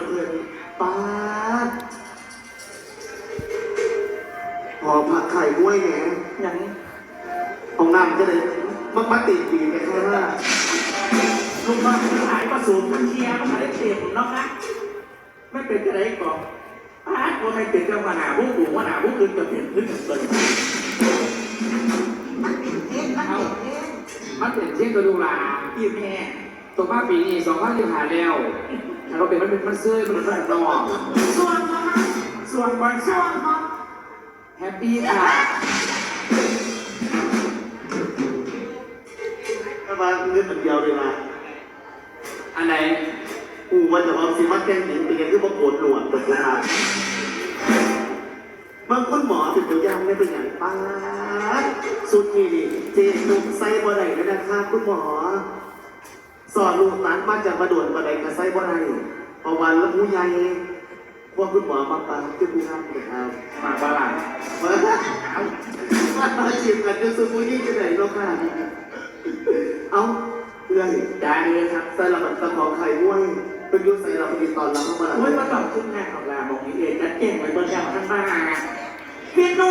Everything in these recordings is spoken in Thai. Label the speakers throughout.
Speaker 1: กับเพื่อนป้าดหอผักไข่กล้วยแหน
Speaker 2: อย่างนี้
Speaker 1: ของน้ำจะได้มักมาติดดีไหมครับว่า
Speaker 2: ลุงมาขายมาสูงมันเชียร์มันได้เต็มเนาะนะไม่เป็นอะไรก่อนป้าก็ไม่เป็นเจ้ามาหนาบุ้งบุ้งว่าหนาบุ้งคือจะเป็นขึ้นเลย
Speaker 3: เอามันเป็นเที่ยงกระดูลา
Speaker 2: พี่แม่
Speaker 3: ตัวมาปีนี้สองพันที่หาแล้วถ้าเราเป็นมันเป็นมันเสื้อมันเป็นนอก
Speaker 2: ส่วนมาส่วนบางส่วน
Speaker 3: แฮปปี้ค่ะ
Speaker 1: ถ้ามาเงินมันเดียวเลยนะ
Speaker 3: อันไหน
Speaker 1: กูว่าจะเอาสิมาแกล้งหนิงเป็นยังคือมาโกนหนวดเปิดนะครับบางคนหมอถึงตัวอย่างไม่เป็นอย่างป้าดสุดนี่นี่เจนุกไซบ่ได้เลยนะครับคุณหมอ สอนลูกหลานมาจากมาด่วนมาได้กับไซบ่ได้เพราะวันแล้วผู้ใหญ่พวกคุณหมอมาปาคือผู้ห้ามนะครับ
Speaker 3: หมากว่าหลัง
Speaker 1: มาเอามาชิมกันจนสุดผู้ยิ่งจะไหนเนาะค่ะเอาเรื่อย
Speaker 2: ได้เลยครับ
Speaker 1: ใส่ละมันตะขอไข่ม้วยเป็นยุคใส่ละมันมีตอนรับเข้ามา
Speaker 2: โอ้ยมาตอบขึ้นงานของลาบอกนี้เองนัดเก่งไปบนยาวทั้งบ้านพี่หนู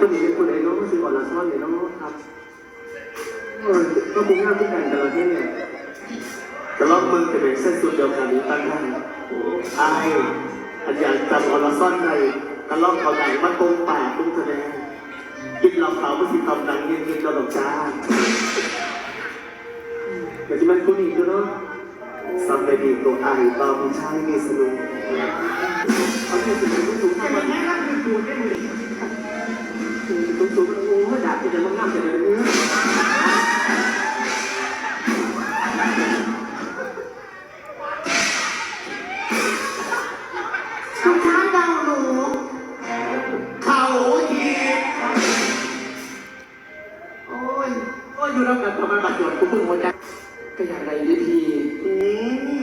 Speaker 1: สามคนนี้เป็นคนไหนเนาะสิก่อนละซ้อนเนี่ยเนาะครับเออก็คงง่ายที่กันแต่ละที่เนี่ยแต่รอบมึงจะเป็นเส้นสุดเดียวกันนี้ตั้งได้ไอ้อันอย่างจำอลซ่อนในกระลอกเขาไหนมาตรงป่าตรงแสดงกินเหล้าขาวมาสิทำดังเย็นเย็นกระดกจ้าแต่ที่มันคุณอีกเนาะสัมไปดีตัวไอ้ตอนชายมีสนุกเอาที่สุดสูงสูง
Speaker 2: แต่
Speaker 1: ทำ
Speaker 2: มั
Speaker 1: มัน อยู่
Speaker 2: รับกับประมาณปัจจุบันกูเพิ่งหัวใจ
Speaker 3: ก็อยากได้ดีที
Speaker 1: อื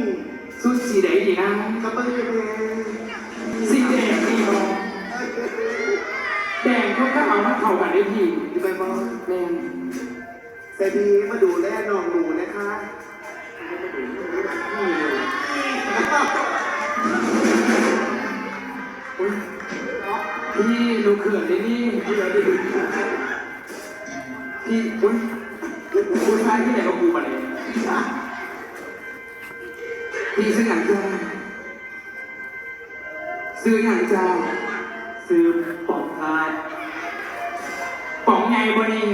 Speaker 1: ม
Speaker 3: สุดสีไหนดีนะ
Speaker 1: กับไปเลย
Speaker 3: สีแดงดีเนาะแดงเขาก็เอามาเข้ากันได้ที
Speaker 1: ดีไปบอล
Speaker 3: แม่ง
Speaker 1: แต่ดีมาดูแลน้องหนูนะคะ
Speaker 3: อุ๊ยพี่หนูเขินเลยนี่พี่เราได้ดูพี่อุ้ย คุณชายที่ไหนก็กูมาเลยพี่ซื้อหนังจ้าซื้อหนังจ้า
Speaker 2: ซื้อปองคาด
Speaker 3: ป๋องไงบ่นี่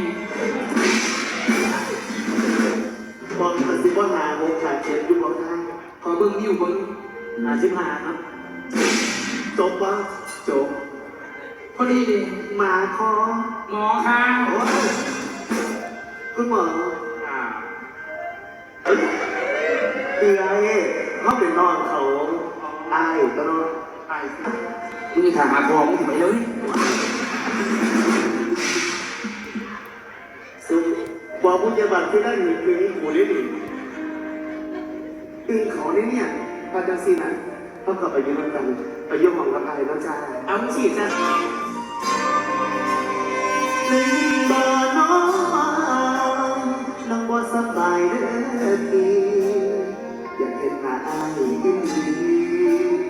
Speaker 1: บอกมันสิว่าหาโมขาดเขียนอยู่บอกทาง
Speaker 3: ขอเบิ้งนิ้วเบิ้ง
Speaker 2: หาสิบห้าครับ
Speaker 1: จบปะ
Speaker 3: จบพอดีเลย
Speaker 1: หมาคอ
Speaker 3: หมอค่ะ
Speaker 1: โอ้ย คุณหมอ
Speaker 2: อ่า
Speaker 1: เอ้ยเตือนเขาเป็นนองเขาอายก็นอง
Speaker 2: ไปสิ
Speaker 3: มึงถามหาพอมึงถึงไปเลย
Speaker 1: ซึ่งกว่าผู้ยาบัตรที่ได้หนึ่งคือหูได้ดีตึงเขาเนี่ยเนี่ยพาจังสีนั้นเขากลับไปยืนกันไปยุ่งของกับไอ้นะจ๊ะ
Speaker 2: เอาฉีดซะ
Speaker 1: นี้อยากเห็นหน้าอายดี